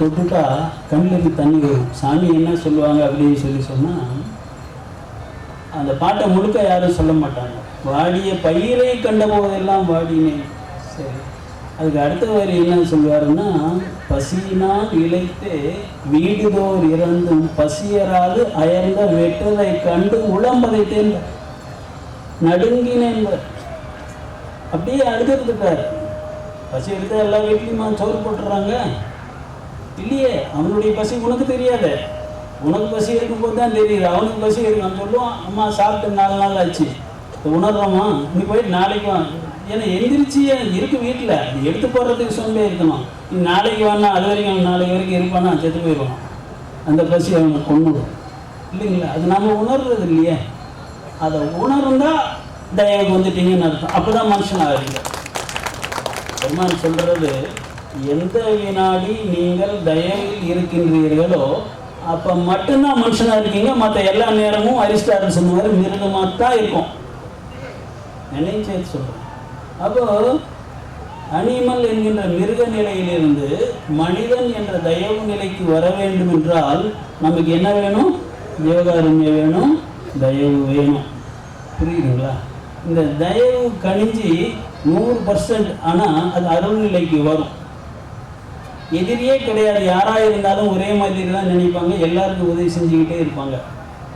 தொட்டுட்டா கண்ணுக்கு தண்ணி வரும் சாமி என்ன சொல்லுவாங்க அப்படின்னு சொல்லி சொன்னால் அந்த பாட்டை முழுக்க யாரும் சொல்ல மாட்டாங்க. வாடிய பயிரை கண்ட போதெல்லாம் வாடினேன். சரி. அதுக்கு அடுத்த வரி என்ன சொல்லுவாருன்னா பசியினால் இழைத்து வீடுதோர் இறந்தும் பசியராது அயர்ந்த வெற்றதை கண்டு உளம்பதை தேர்ந்த நடுங்கினேன். அப்படியே அழுதுருக்காரு பசி எடுத்து எல்லா வீட்லையுமா சோறு போட்டுறாங்க? இல்லையே அவனுடைய பசி உனக்கு தெரியாது. உனக்கு பசி இருக்கும்போது தான் தெரியுது. அவனுக்கு பசி இருக்கு. அவன் சொல்லுவான் அம்மா சாப்பிட்டு நாலு நாள் ஆச்சு. உணர்றோமா? நீ போயிட்டு நாளைக்கு வா. ஏன்னா எந்திரிச்சு இருக்கு வீட்டில் எடுத்து போடுறதுக்கு சொந்தே இருக்கணும்? நீ நாளைக்கு வானா அது வரைக்கும் அவன் நாளைக்கு வரைக்கும் இருப்பானா? செத்து போயிடுவான் அந்த பசி அவனை கொண்டுடும் இல்லைங்களா? அது நம்ம உணர்றது இல்லையே. அதை உணர்ந்தா தயவுக்கு வந்துட்டீங்கன்னு அர்த்தம். அப்போ தான் மனுஷன் ஆகிறீங்க பெருமான் சொல்றது எந்த வினாடி நீங்கள் தயவில் இருக்கின்றீர்களோ அப்போ மட்டும்தான் மனுஷனாக இருக்கீங்க. மற்ற எல்லா நேரமும் அரிஸ்டாட்டில் சொன்ன மாதிரி மிருகமாக தான் இருக்கும். நினைவு சொல்கிறேன் அப்போ அனிமல் என்கின்ற மிருக நிலையிலிருந்து மனிதன் என்ற தயவு நிலைக்கு வர வேண்டும் என்றால் நமக்கு என்ன வேணும்? ஜீவகாருண்யம் வேணும் தயவு வேணும். புரியுதுங்களா? இந்த தயவு கணிஞ்சு நூறு பர்சன்ட் ஆனால் அது அருள் நிலைக்கு வரும். எதிரியே கிடையாது. யாராக இருந்தாலும் ஒரே மாதிரி தான் நினைப்பாங்க. எல்லாருக்கும் உதவி செஞ்சுக்கிட்டே இருப்பாங்க.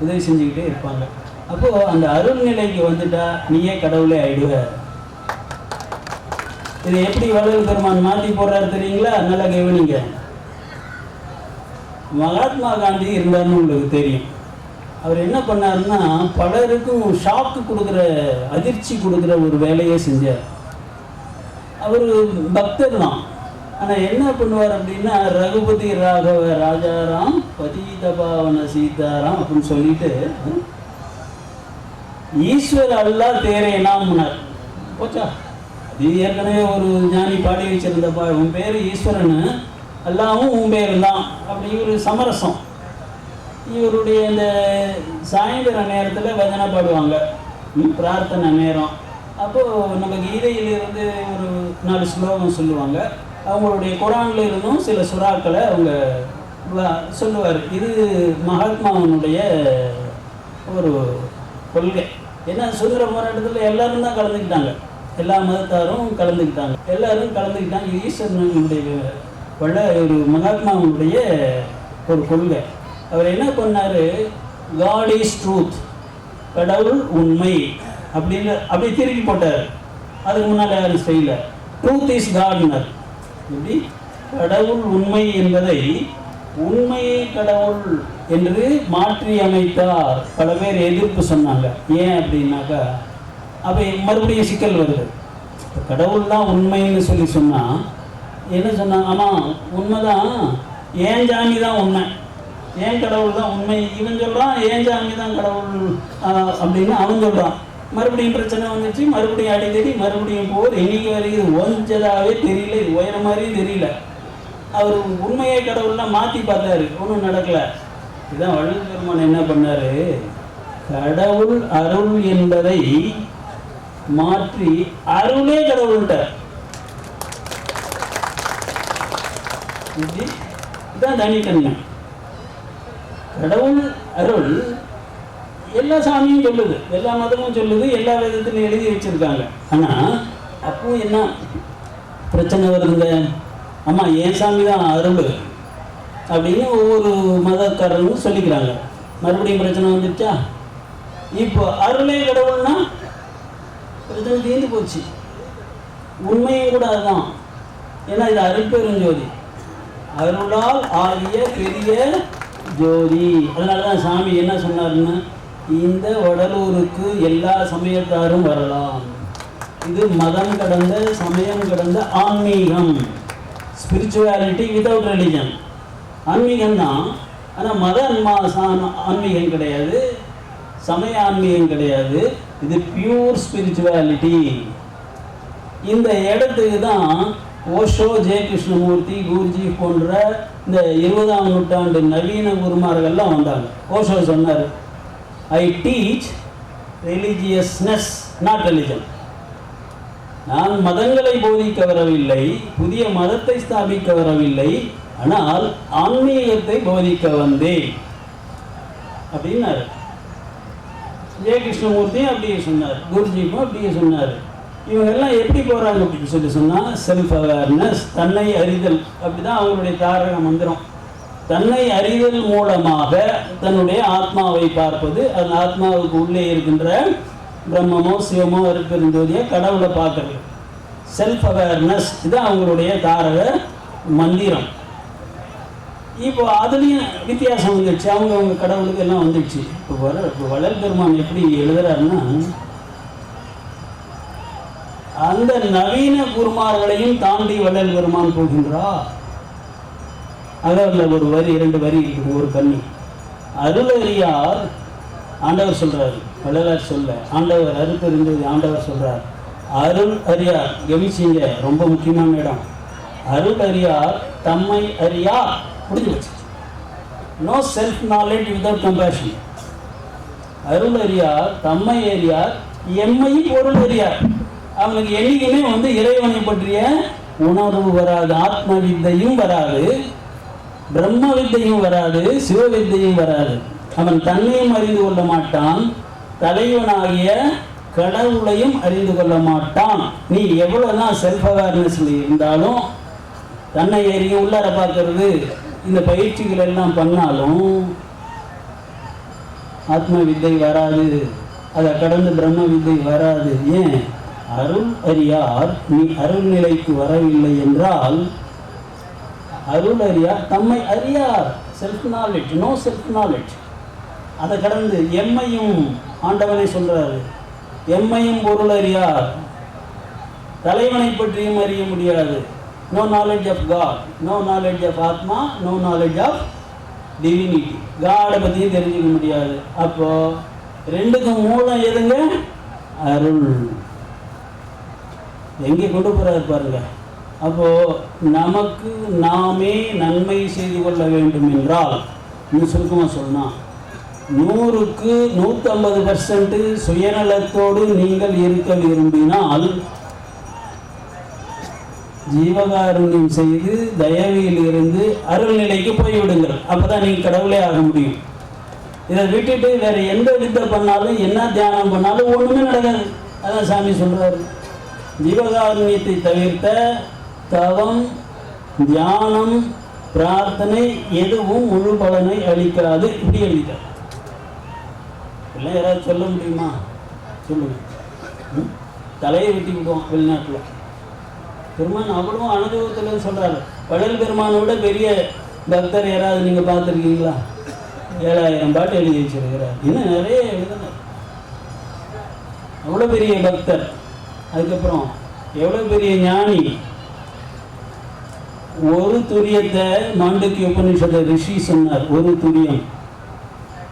உதவி செஞ்சுக்கிட்டே இருப்பாங்க. அப்போது அந்த அருள்நிலைக்கு வந்துட்டா நீயே கடவுளே ஆயிடுவ. இதை எப்படி வள்ளல் பெருமான் மாற்றி போடுறாரு தெரியுங்களா? நல்லா கவனிங்க. மகாத்மா காந்தி இருந்தாருன்னு உங்களுக்கு தெரியும். அவர் என்ன பண்ணாருன்னா பலருக்கும் ஷாக்கு கொடுக்குற அதிர்ச்சி கொடுக்குற ஒரு வேலையை செஞ்சார். அவர் பக்தர் தான். ஆனால் என்ன பண்ணுவார் அப்படின்னா ரகுபதி ராகவ ராஜாராம் பதீத பாவன சீதாராம் அப்படின்னு சொல்லிட்டு ஈஸ்வர் அல்லா தேரேனாம்னார் போச்சா? அது ஏற்கனவே ஒரு ஞானி பாடி வச்சிருந்தப்பா உன் பேர் ஈஸ்வரன். அல்லாவும் உன் பேர் தான் அப்படி ஒரு சமரசம். இவருடைய இந்த சாயந்தர நேரத்தில் வஜனை பாடுவாங்க. பிரார்த்தனை நேரம். அப்போது நம்ம கீதையிலிருந்து ஒரு நாலு ஸ்லோகம் சொல்லுவாங்க. அவங்களுடைய குரான்ல இருந்தும் சில சுறாக்களை அவங்க சொல்லுவார். இது மகாத்மாவனுடைய ஒரு கொள்கை. ஏன்னா சுதந்திர போராட்டத்தில் எல்லாரும் தான் கலந்துக்கிட்டாங்க. எல்லா மதத்தாரும் கலந்துக்கிட்டாங்க. எல்லாரும் கலந்துக்கிட்டாங்க. இது ஈஸ்வரனுடைய வள்ள ஒரு மகாத்மாவுடைய ஒரு கொள்கை. அவர் என்ன பண்ணார்? காட் இஸ் ட்ரூத் கடவுள் உண்மை. அப்படின்னு அப்படி திருப்பி போட்டார். அதுக்கு முன்னால் யாரும் செய்யல. ட்ரூத் இஸ் காட்னர் எப்படி கடவுள் உண்மை என்பதை உண்மையை கடவுள் என்று மாற்றி அமைத்தார் பல பேர் எதிர்ப்பு சொன்னாங்க. ஏன் அப்படின்னாக்கா அப்போ மறுபடியும் சிக்கல் வருது. கடவுள் தான் உண்மைன்னு சொல்லி சொன்னால் என்ன சொன்னாங்க ஆமாம் உண்மைதான். ஏன் ஜாமி தான் உண்மை? ஏன் கடவுள் தான் உண்மை? இவன் சொல்கிறான் ஏன் ஜாமி தான் கடவுள்? அப்படின்னு அவன் சொல்கிறான் மறுபடியும் பிரச்சனை வந்துச்சு மறுபடியும் அடி தேடி மறுபடியும் போர். என்னைக்கு வரைக்கும் ஒஞ்சதாகவே தெரியல இது உயர மாதிரியும் தெரியல. அவர் உண்மையை கடவுள்லாம் மாற்றி பார்த்தாரு ஒன்றும் நடக்கல. இதுதான் வள்ளல் பெருமான் என்ன பண்ணாரு? கடவுள் அருள் என்பதை மாற்றி அருளே கடவுள்கிட்ட. இதுதான் தனித்தன்மை கடவுள் அருள் எல்லா சாமியும் சொல்லுது. எல்லா மதமும் சொல்லுது. எல்லா விதத்திலும் எழுதி வச்சிருக்காங்க. ஆனால் அப்போ என்ன பிரச்சனை வருதுங்க? ஆமாம் என் சாமி தான் அருள் அப்படின்னு ஒவ்வொரு மதக்காரரும் சொல்லிக்கிறாங்க. மறுபடியும் பிரச்சனை வந்துடுச்சா இப்போ அருளே கடவுள்னா பிரச்சனை தீர்ந்து போச்சு. உண்மையும் கூட அதுதான் ஏன்னா இது அருட்பெருஞ்சோதி அருளால் ஆகிய பெரிய ஜோதி. அதனால தான் சாமி என்ன சொன்னாருன்னு இந்த வடலூருக்கு எல்லா சமயத்தாரும் வரலாம். இது மதம் கடந்த சமயம் கடந்த ஆன்மீகம். ஸ்பிரிச்சுவாலிட்டி வித்தவுட் ரிலிஜன் ஆன்மீகம் தான் ஆனால் மத ஆன்மீகம் கிடையாது. சமய ஆன்மீகம் கிடையாது. இது பியூர் ஸ்பிரிச்சுவாலிட்டி இந்த இடத்துக்கு தான் ஓஷோ ஜெய கிருஷ்ணமூர்த்தி குருஜி போன்ற இந்த இருபதாம் நூற்றாண்டு நவீன குருமார்கள்லாம் வந்தாங்க. ஓஷோ சொன்னார் I teach religiousness not religion நான் மதங்களை போதிக்க வரவில்லை புதிய மதத்தை ஸ்தாபிக்க வரவில்லை ஆனால் ஆன்மீகத்தை போதிக்க வந்தேன். அப்படின்னாரு. ஜெய கிருஷ்ணமூர்த்தியும் அப்படியே சொன்னார் குருஜிக்கும் அப்படியே சொன்னார். இவங்க எல்லாம் எப்படி போகிறாங்க அப்படின்னு சொல்லி சொன்னால் செல்ஃப் அவேர்னஸ் தன்னை அறிதல் அப்படிதான் அவங்களுடைய தாரக மந்திரம். தன்னை அறிதல் மூலமாக தன்னுடைய ஆத்மாவை பார்ப்பது அந்த ஆத்மாவுக்கு உள்ளே இருக்கின்ற பிரம்மமோ சிவமோ இருக்கிற கடவுளை பார்க்கறது. செல்ஃப் அவேர்னஸ் இது அவங்களுடைய தாரக மந்திரம். இப்போ அதுலேயும் வித்தியாசம் வந்துடுச்சு அவங்க அவங்க கடவுளுக்கு எல்லாம் வந்துடுச்சு இப்போ வர இப்போ வளர் பெருமான் எப்படி எழுதுறாருன்னா அந்த நவீன குருமார்களையும் தாண்டி வளர் பெருமான் போகின்றார். அதில் ஒரு வரி இரண்டு வரி ஒரு கண்ணி அருளறியார் ஆண்டவர் சொல்றாரு. வள்ளலார் சொல்ல ஆண்டவர் அருப்பெருந்தது ஆண்டவர் சொல்கிறார் அருள் அறியார் கவிச்சிங்க ரொம்ப முக்கியமான இடம். அருள் அறியார் தம்மை அறியா முடிஞ்சு வச்சு no self knowledge without compassion அருள் அறியார் தம்மை அறியார் எம்மை பொருள் அறியார். அவனுக்கு என்னைக்குமே வந்து இறைவனை பற்றிய உணர்வு வராது ஆத்ம வித்தையும் வராது. பிரம்ம வித்தையும் வராது சிவ வித்தையும் வராது. அவன் தன்னையும் அறிந்து கொள்ள மாட்டான் தலைவனாகிய கடவுளையும் அறிந்து கொள்ள மாட்டான். நீ எவ்வளவுதான் செல்ஃப் அவேர்னஸ்ல இருந்தாலும் தன்னை எறிய உள்ளார பார்க்கறது இந்த பயிற்சிகள் எல்லாம் பண்ணாலும் ஆத்ம வித்தை வராது. அதை கடந்து பிரம்ம வித்தை வராது. ஏன்? அருள் அறியார் நீ அருள் நிலைக்கு வரவில்லை என்றால் அருள் அறியார் தம்மை அறியார். Self knowledge no self knowledge அதை கடந்து எம்மையும் ஆண்டவனை சொல்கிறாரு எம்மையும் பொருள் அறியார் தலைவனை பற்றியும் அறிய முடியாது. No knowledge of god no knowledge of atma no knowledge of divinity காடை பற்றியும் தெரிஞ்சுக்க முடியாது. அப்போ ரெண்டுக்கும் மூலம் எதுங்க? அருள். எங்கே கொண்டு போகிறாரு பாருங்க. அப்போது நமக்கு நாமே நன்மை செய்து கொள்ள வேண்டும் என்றால் இன்னும் சுருக்கமாக சொன்னா நூறுக்கு நூற்றம்பது பர்சன்ட் சுயநலத்தோடு நீங்கள் இருக்க விரும்பினால் ஜீவகாருண்யம் செய்து தயவில் இருந்து அருள்நிலைக்கு போய்விடுங்கள். அப்பதான் நீங்கள் கடவுளே ஆக முடியும். இதை விட்டுட்டு வேற எந்த வித்தை பண்ணாலும் என்ன தியானம் பண்ணாலும் ஒன்றுமே நடக்காது. அதான் சாமி சொல்கிறாரு ஜீவகாருண்யத்தை தவிர்த்த தவம் தியானம் பிரார்த்தனை எதுவும் முழு பலனை அளிக்காது. இப்படி எழுதிட்டார். எல்லாம் யாராவது சொல்ல முடியுமா? சொல்லுங்க. தலையை வெட்டி விடுவோம் வெளிநாட்டில். பெருமான் அவ்வளவு அனுபவத்தில் சொல்றாரு. படல் பெருமானோட பெரிய பக்தர் யாராவது நீங்கள் பார்த்துருக்கீங்களா? ஏழாயிரம் பாட்டு எழுதி வச்சிருக்கிறார். இன்னும் நிறைய எழுதினார். அவ்வளோ பெரிய பக்தர். அதுக்கப்புறம் எவ்வளோ பெரிய ஞானி? ஒரு துரியத்தை மாண்டூக்கி உபநிஷத ரிஷி சொன்னார் ஒரு துரியம்.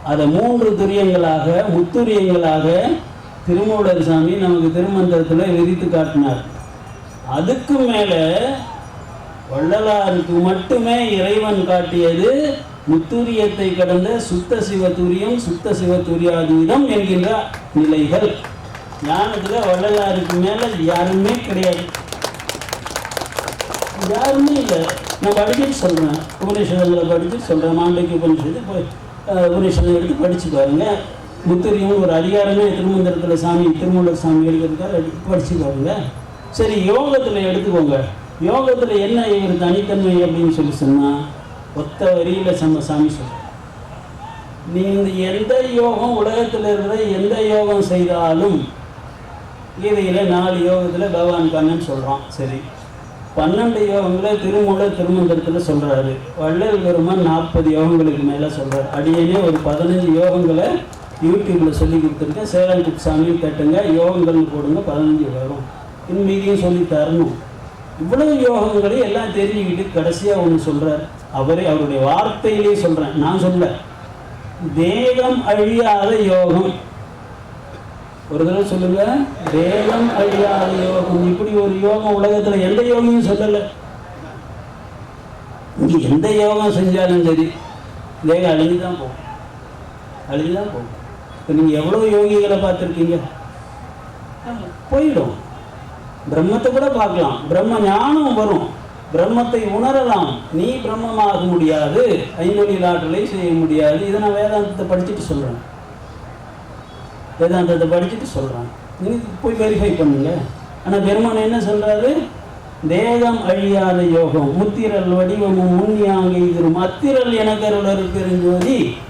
அதை மூன்று துரியங்களாக முத்துரியங்களாக திருமூலர் சாமி நமக்கு திருமந்திரத்தில் விரித்து காட்டினார். அதுக்கு மேலே வள்ளலாருக்கு மட்டுமே இறைவன் காட்டியது முத்துரியத்தை கடந்த சுத்த சிவதுரியம் சுத்த சிவதுரியாதீதம் என்கின்ற நிலைகள். ஞானத்தில் வள்ளலாருக்கு மேல யாருமே கிடையாது. யாருமே இல்லை. நான் படிச்சுட்டு சொல்கிறேன் உபநிஷதங்களை படித்து சொல்கிறேன் மாண்டேக்கு உபநிஷத்து. போய் உபநிஷதம் எடுத்து படித்து பாருங்கள் முத்திரியும் ஒரு அதிகாரமே திருமந்திரத்தில் சாமி திருமூலர் சாமி எழுதுறதுக்காக எடுத்து படித்து பாருங்க. சரி யோகத்தில் எடுத்துக்கோங்க. யோகத்தில் என்ன இவர் தனித்தன்மை அப்படின்னு சொல்லி சொன்னால் ஒத்த வரியில் சம சாமி சொல்கிறேன் நீ எந்த யோகம் உலகத்தில் இருக்கிற எந்த யோகம் செய்தாலும் கீதையில் நாலு யோகத்தில் பகவான் கண்ணன் சொல்கிறான் சரி. பன்னெண்டு யோகங்களை திருமூல திருமந்திரத்தில் சொல்கிறாரு வள்ளல் பெருமான் நாற்பது யோகங்களுக்கு மேலே சொல்கிறார் அடியேனே ஒரு பதினஞ்சு யோகங்களை யூடியூப்பில் சொல்லி கொடுத்துருக்கேன். சேலம் குப்சாமி தட்டுங்க யோகங்கள்னு போடுங்க பதினஞ்சு வரும். இன்னும் மீதியும் சொல்லி தரணும். இவ்வளவு யோகங்களை எல்லாம் தெரிஞ்சுக்கிட்டு கடைசியாக ஒன்று சொல்கிறார் அவரே அவருடைய வார்த்தையிலே சொல்கிறேன் நான் சொல்ல தேகம் அழியாத யோகம். ஒரு தடவை சொல்லுங்க தேகம் அழியாத யோகம். இப்படி ஒரு யோகம் உலகத்துல எந்த யோகியும் சொல்லல. நீ எந்த யோகம் செஞ்சாலும் சரி தேகம் அழிஞ்சு தான் போகும். அழிஞ்சு தான் போகும். இப்போ நீங்கள் எவ்வளோ யோகிகளை பார்த்துருக்கீங்க? போயிடும். பிரம்மத்தை கூட பார்க்கலாம். பிரம்ம ஞானம் வரும். பிரம்மத்தை உணரலாம். நீ பிரம்மமாக முடியாது. ஐந்தொழில் ஆற்றலை செய்ய முடியாது. இதை நான் வேதாந்தத்தை படிச்சுட்டு சொல்கிறேன் வேதாந்தத்தை படிச்சுட்டு சொல்கிறான் நீங்கள் போய் வெரிஃபை பண்ணுங்க. ஆனால் பெருமான் என்ன சொல்கிறாரு தேகம் அழியாத யோகம் முத்திரல் வடிவமும் முன்னியாங்க இது மத்திரல் எனக்கருளர்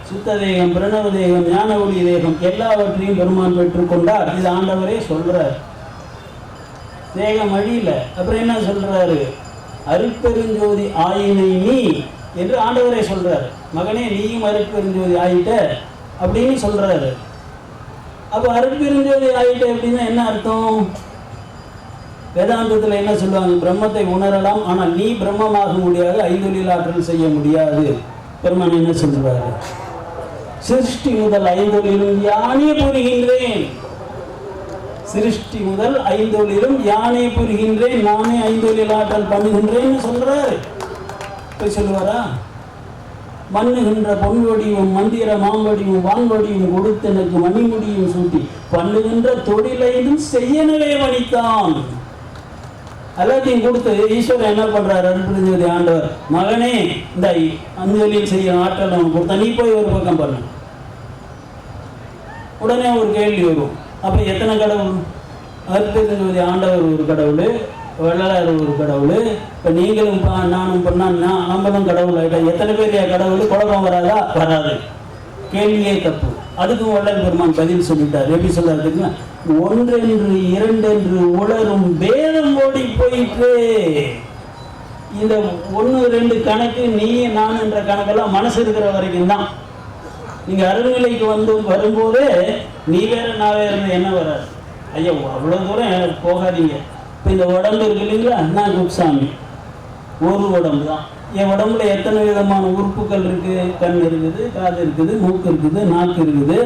சுத்த தேகம் பிரணவ தேகம் ஞான ஒளி தேகம் எல்லாவற்றையும் பெருமான் பெற்றுக்கொண்டார் இது ஆண்டவரே சொல்கிறார் தேகம் அழியல. அப்புறம் என்ன சொல்றாரு? அருட்பெருஞ்சோதி ஆயினை நீ என்று ஆண்டவரே சொல்றாரு. மகனே நீயும் அருட்பெருஞ்சோதி ஆயிட்ட அப்படின்னு சொல்றாரு. அப்போ அருட்பெருஞ்சோதி ஆகிட்டு அப்படின்னா என்ன அர்த்தம்? வேதாந்தத்தில் என்ன சொல்லுவாங்க? பிரம்மத்தை உணரலாம் ஆனால் நீ பிரம்மமாக முடியாது ஐந்தொழில் ஆற்றல் செய்ய முடியாது. பெருமான் என்ன சொல்றாரு? சிருஷ்டி முதல் ஐந்தொழிலும் யானே புரிகின்றேன். சிருஷ்டி முதல் ஐந்தொழிலும் யானே புரிகின்றேன் நானே ஐந்தொழில் ஆற்றல் பண்ணுகின்றேன்னு சொல்றாரு. போய் சொல்லுவாரா? மண்ணுகின்ற பொன்வடியும் மந்திர மாம்படியும் வான்வடியும் கொடுத்து எனக்கு மணிமுடியும் சூட்டி பண்ணுகின்ற தொழிலையும் செய்யனவே வணித்தான் எல்லாத்தையும் கொடுத்து ஈஸ்வரன் என்ன பண்றாரு? அருள்புரிஞ்சது ஆண்டவர் மகனே இந்த அஞ்சலியில் செய்ய ஆற்றல் அவன் கொடுத்தா நீ போய் ஒரு பக்கம் பண்ணு. உடனே ஒரு கேள்வி வரும். அப்ப எத்தனை கடவுள்? அருள்புரிஞ்சோதி ஆண்டவர் ஒரு கடவுள். வள்ளலார் ஒரு கடவுள். இப்போ நீங்களும் பா- நானும் பண்ணா நம்மளும் கடவுள்? ஆகிட்டோம் எத்தனை பேர் கடவுள்? குழப்பம் வராதா? வராது. கேள்வியே தப்பு. அதுக்கும் வள்ளல் பெருமான் பதில் சொல்லிட்டார். எப்படி சொல்றாருன்னா ஒன்றென்று இரண்டென்று உளரும் பேதம் ஓடி போயிட்டு இந்த ஒன்று ரெண்டு கணக்கு நீ நான் என்ற கணக்கெல்லாம் மனசு இருக்கிற வரைக்கும் தான். நீங்கள் அருள்நிலைக்கு வந்து வரும்போதே நீ வேற நான் வேற என்ன வராது? ஐயா அவ்வளோ தூரம் போகாதீங்க. இப்போ இந்த உடம்பு இருக்கு இல்லைங்களா நான் குப்சாமி ஒரு உடம்பு தான். என் உடம்புல எத்தனை விதமான உறுப்புகள் இருக்குது கண் இருக்குது காது இருக்குது மூக்கு இருக்குது நாக்கு இருக்குது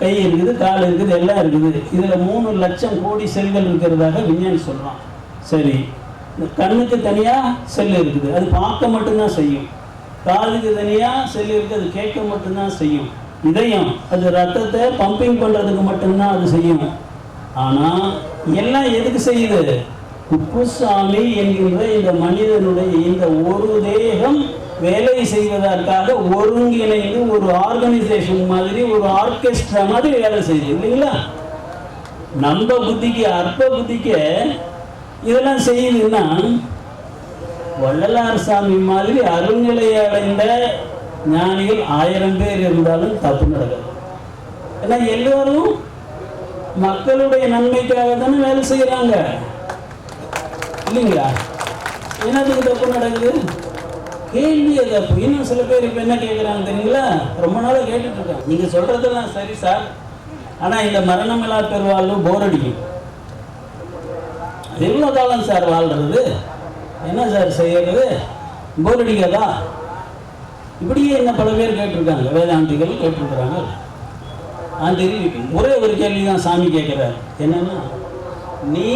கை இருக்குது கால் இருக்குது எல்லாம் இருக்குது. இதில் மூணு லட்சம் கோடி செல்கள் இருக்கிறதாக விஞ்ஞானி சொல்கிறான் சரி. இந்த கண்ணுக்கு தனியாக செல் இருக்குது. அது பார்க்க மட்டும்தான் செய்யும். காதுக்கு தனியாக செல் இருக்குது அது கேட்க மட்டும்தான் செய்யும். இதயம் அது ரத்தத்தை பம்பிங் பண்ணுறதுக்கு மட்டும்தான் அது செய்யும். ஆனால் எல்லாம் எதுக்கு செய்யுது? குப்புசாமி என்கின்ற இந்த மனிதனுடைய இந்த ஒரு தேகம் வேலை செய்வதற்காக ஒருங்கிணைந்து ஒரு ஆர்கனைசேஷன் மாதிரி ஒரு ஆர்கெஸ்ட்ரா மாதிரி வேலை செய்யுது இல்லைங்களா? நம்ம புத்திக்கு அற்ப புத்திக்கு இதெல்லாம் செய்யுதுன்னா வள்ளலார் சாமி மாதிரி அருள்நிலையை அடைந்த ஞானிகள் ஆயிரம் பேர் இருந்தாலும் தப்பு நடக்காது. ஏன்னா எல்லாரும் மக்களுடைய நன்மைக்காக தானே வேலை செய்கிறாங்க இல்லைங்களா? என்னதுக்கு தப்பு நடக்குது? கேள்வி அது அப்போ. இன்னும் சில பேர் இப்போ என்ன கேட்குறாங்க தெரியுங்களா? ரொம்ப நாளாக கேட்டுட்டு இருக்காங்க. நீங்கள் சொல்கிறதெல்லாம் சரி சார் ஆனால் இந்த மரணமில்லா பெருவாழ்வு போர் அடிக்கும். அது எவ்வளோ காலம் சார் வாழ்றது? என்ன சார் செய்யறது? போர் அடிக்காதா? இப்படியே என்ன பல பேர் கேட்டிருக்காங்க. வேதாந்திகள் கேட்டிருக்கிறாங்க. நான் தெரியும் ஒரே ஒரு கேள்வி தான் சாமி கேட்குறாரு. என்னன்னா நீ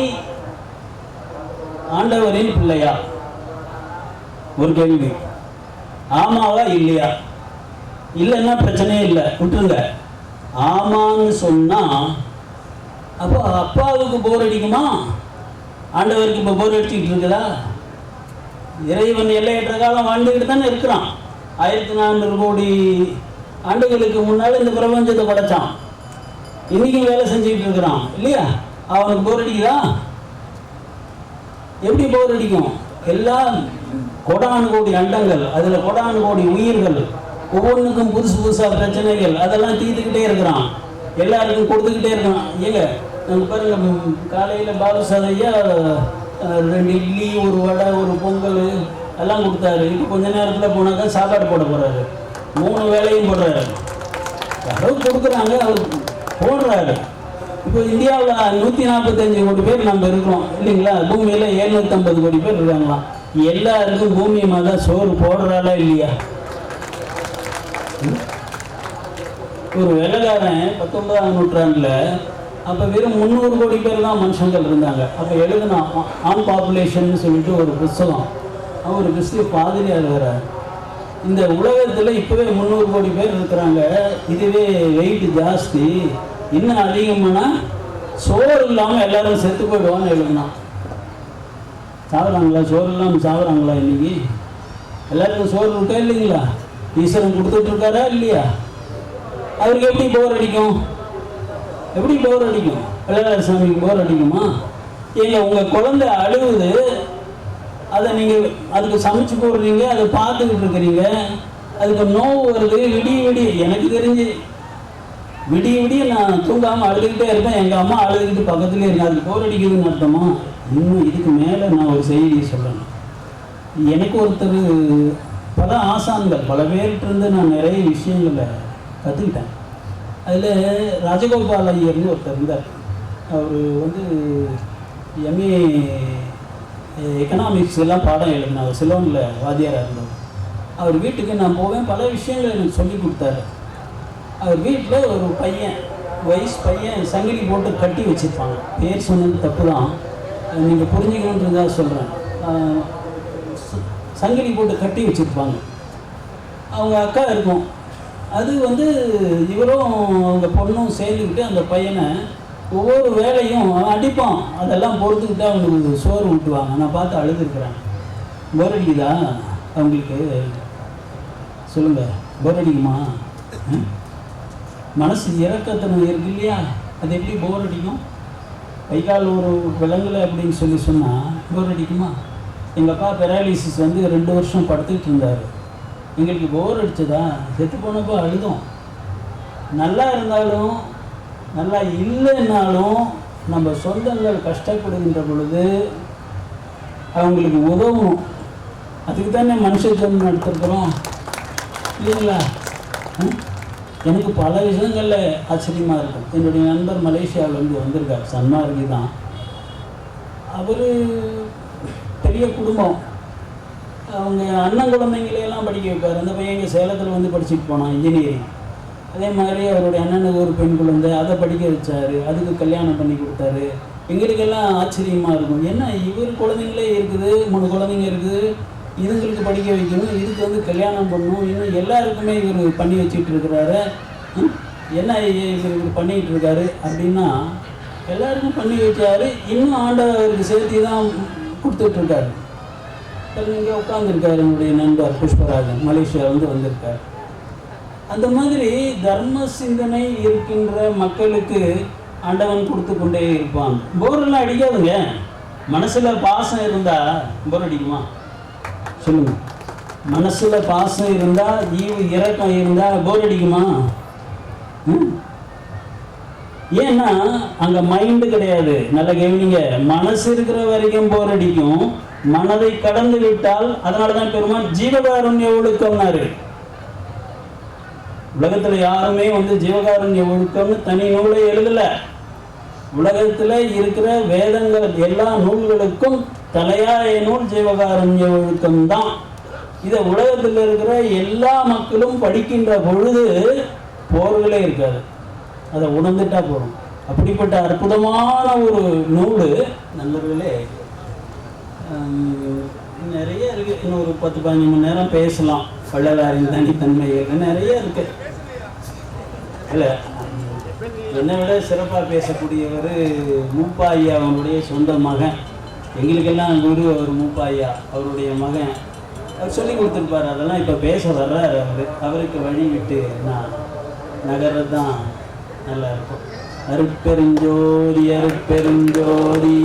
ஆண்டவரின் பிள்ளையா? ஒரு கேள்வி ஆமாவா இல்லையா? இல்லைன்னா பிரச்சனையே இல்லை. விட்டுருங்க. ஆமான்னு சொன்னா அப்போ அப்பாவுக்கு போர் அடிக்குமா? ஆண்டவருக்கு இப்போ போர் அடிச்சுக்கிட்டு இருக்குதா? இறைவன் எல்லையற்ற காலம் வாழ்ந்துக்கிட்டு தானே இருக்கிறான். ஆயிரத்தி நானூறு கோடி ஆண்டுகளுக்கு முன்னால் இந்த பிரபஞ்சத்தை படைச்சான். இன்றைக்கும் வேலை செஞ்சுக்கிட்டு இருக்கிறான். இல்லையா? அவனுக்கு போர் அடிக்குதா? எப்படி போர் அடிக்கும்? எல்லாம் கொடான் கோடி அண்டங்கள் அதில் கொடான் கோடி உயிர்கள் ஒவ்வொன்றுக்கும் புதுசு புதுசாக பிரச்சனைகள் அதெல்லாம் தீர்த்துக்கிட்டே இருக்கிறான். எல்லாருக்கும் கொடுத்துக்கிட்டே இருக்கான் ஏங்க நம்ம பாருங்க காலையில் காலையில பாபு சாதையா ரெண்டு இட்லி ஒரு வடை ஒரு பொங்கல் எல்லாம் கொடுத்தாரு. இப்போ கொஞ்ச நேரத்தில் போனாக்கா சாப்பாடு போட போறாரு. மூணு வேலையும் போடுறாரு யாரோ கொடுக்குறாங்க அவர் போடுறாரு. இப்போ இந்தியாவில் நூற்றி நாற்பத்தஞ்சு கோடி பேர் நம்ம இருக்கிறோம். இல்லைங்களா? பூமியில் எழுநூற்றம்பது கோடி பேர் இருக்காங்களாம் எல்லாருக்கும் பூமி மேலே சோறு போடுறாளா இல்லையா? ஒரு வெள்ளக்காரன் பத்தொன்பதாம் நூற்றாண்டில் அப்போ வெறும் முந்நூறு கோடி பேர் தான் மனுஷங்கள் இருந்தாங்க. அப்போ எழுதுனா ஆன் பாப்புலேஷன் சொல்லிட்டு ஒரு புஸ்தகம். அவர் ஒரு கிறிஸ்துவ பாதிரியார் இந்த உலகத்தில் இப்போவே முந்நூறு கோடி பேர் இருக்கிறாங்க. இதுவே வெயிட் ஜாஸ்தி. இன்னும் அதிகமானா சோறு இல்லாமல் எல்லாரும் செத்து போயிடுவான்னு எழுதுனா. சாப்பிட்றாங்களா சோறு இல்லாமல் சாப்பிட்றாங்களா இன்னைக்கு? எல்லாருக்கும் சோறு இருக்கா இல்லைங்களா? ஈஸ்வரன் கொடுத்துட்டு இருக்காரா இல்லையா? அவருக்கு எப்படி போர் அடிக்கும்? எப்படி போர் அடிக்கும்? பிள்ளையார் சாமிக்கு போர் அடிக்குமா? இல்லை உங்கள் குழந்தை அழுகுது அதை நீங்கள் அதுக்கு சமைச்சு போடுறீங்க அதை பார்த்துக்கிட்டு இருக்கிறீங்க. அதுக்கு நோவு வருது விடிய விடிய. எனக்கு தெரிஞ்சு விடிய விடிய நான் தூங்காமல் அழுதுகிட்டே இருப்பேன். எங்கள் அம்மா அழுதுகிட்டு பக்கத்துலேயே இருக்கேன் அதுக்கு போர் அடிக்குதுன்னு அர்த்தமா? இன்னும் இதுக்கு மேலே நான் ஒரு செய்தியை சொல்லணும். எனக்கு ஒருத்தர் பல ஆசான்கள் பல பேர்கிட்டருந்து நான் நிறைய விஷயங்களை கற்றுக்கிட்டேன் அதில் ராஜகோபால் ஐயர்னு ஒருத்தர் இருந்தார். அவர் வந்து எம்ஏ எக்கனாமிக்ஸ் எல்லாம் பாடம் எழுதினார். சிலோனில் வாத்தியாராக இருந்தவர் அவர் வீட்டுக்கு நான் போவேன். பல விஷயங்கள் எனக்கு சொல்லி கொடுத்தாரு. அவர் வீட்டில் ஒரு பையன் வயசு பையன் சங்கிலி போட்டு கட்டி வச்சுருப்பாங்க. பேர் சொன்னது தப்பு தான் நீங்கள் புரிஞ்சுக்கணுன்றதாக சொல்கிறேன் சங்கிலி போட்டு கட்டி வச்சுருப்பாங்க. அவங்க அக்கா இருக்கும். அது வந்து இவரும் அவங்க பொண்ணும் சேர்ந்துக்கிட்டு அந்த பையனை ஒவ்வொரு வேலையும் அடிப்போம் அடிப்பான். அதெல்லாம் பொறுத்துக்கிட்டு அவங்களுக்கு சோறு ஊட்டுவாங்க. நான் பார்த்து அழுதுருக்குறேன். போர் அடிக்குதா? அவங்களுக்கு சொல்லுங்கள் போர் அடிக்குமா? ம்? மனசு இறக்கத்தனம் இருக்கு இல்லையா? அது எப்படி போர் அடிக்கும்? கைகால் ஒரு விலங்குல அப்படின்னு சொல்லி சொன்னால் போர் அடிக்குமா? எங்கள் அப்பா பெராலிசிஸ் வந்து ரெண்டு வருஷம் படுத்துக்கிட்டு இருந்தார். எங்களுக்கு போர் அடிச்சதா? செத்து போனப்போ அழுதும். நல்லா இருந்தாலும் நல்லா இல்லைன்னாலும் நம்ம சொந்தங்கள் கஷ்டப்படுகின்ற பொழுது அவங்களுக்கு உதவணும். அதுக்கு தானே மனுஷ ஜென்மம் எடுத்துருக்குறோம் இல்லைங்களா? ம்? எனக்கு பல விஷயங்களில் ஆச்சரியமாக இருக்கும் என்னுடைய நண்பர் மலேசியாவிலேருந்து வந்திருக்கார் சன்மார்கி தான். அவர் பெரிய குடும்பம். அவங்க அண்ணன் குழந்தைங்களையெல்லாம் படிக்க வைப்பார். அந்த பையன் இங்கே சேலத்தில் வந்து படிச்சுட்டு போனான் இன்ஜினியரிங் அதே மாதிரி அவருடைய அண்ணனுக்கு ஒரு பெண் குழந்தை அதை படிக்க வச்சாரு அதுக்கு கல்யாணம் பண்ணி கொடுத்தாரு. எங்களுக்கெல்லாம் ஆச்சரியமாக இருக்கும். ஏன்னா இவர் குழந்தைங்களே இருக்குது மூணு குழந்தைங்க இருக்குது இதுங்களுக்கு படிக்க வைக்கணும் இதுக்கு வந்து கல்யாணம் பண்ணணும் இன்னும் எல்லாருக்குமே இவர் பண்ணி வச்சுட்டு இருக்கிறாரு. ம்? என்ன இ- இவர் பண்ணிக்கிட்டு இருக்காரு அப்படின்னா எல்லாருக்கும் பண்ணி வச்சாரு. இன்னும் ஆண்டவருக்கு சேர்த்தி தான் கொடுத்துட்ருக்காரு இங்கே உட்காந்துருக்காரு என்னுடைய நண்பர் புஷ்பராஜன். மலேசியாவிலேருந்து வந்திருக்கார். அந்த மாதிரி தர்ம சிந்தனை இருக்கின்ற மக்களுக்கு ஆண்டவன் கொடுத்து கொண்டே இருப்பான். போரெல்லாம் அடிக்காதுங்க. மனசில் பாசம் இருந்தா போர் அடிக்குமா? சொல்லுங்க. மனசில் பாசம் இருந்தா ஈவு இரக்கம் இருந்தா போர் அடிக்குமா? ம்? ஏன்னா அங்கே மைண்டு கிடையாது. நல்ல கேவனிங்க மனசு இருக்கிற வரைக்கும் போர் அடிக்கும். மனதை கடந்து விட்டால் அதனால தான் பெருமான் ஜீவகாருண்ய ஒழுக்கம்னாரு. உலகத்துல யாருமே வந்து ஜீவகாருண்ய ஒழுக்கம்னு தனி நூலை எழுதல. உலகத்துல இருக்கிற வேதங்கள் எல்லா நூல்களுக்கும் தலையாய நூல் ஜீவகாருண்ய ஒழுக்கம் தான் இதை உலகத்தில் இருக்கிற எல்லா மக்களும் படிக்கின்ற பொழுது போர்களே இருக்காது. அதை உணர்ந்துட்டா போதும். அப்படிப்பட்ட அற்புதமான ஒரு நூல் நண்பர்களே நிறைய இருக்கு. இன்னும் ஒரு பத்து பதினஞ்சு மணி நேரம் பேசலாம். வள்ளலாரின் தனித்தன்மைகள் நிறைய இருக்கு. இல்லை என்னை விட சிறப்பாக பேசக்கூடியவர் மூப்பா ஐயா அவனுடைய சொந்த மகன். எங்களுக்கெல்லாம் குரு அவர் மூப்பா ஐயா அவருடைய மகன். அவர் சொல்லி கொடுத்துருப்பார் அதெல்லாம் இப்போ பேச வர்றார் அவர். அவருக்கு வழி விட்டு நான் நகர்றது தான் நல்லா இருக்கும். அருட்பெருஞ்சோதி அருட்பெருஞ்சோதி.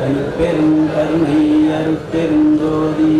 தனிப்பெரும் கருணை அருட்பெருஞ்சோதி.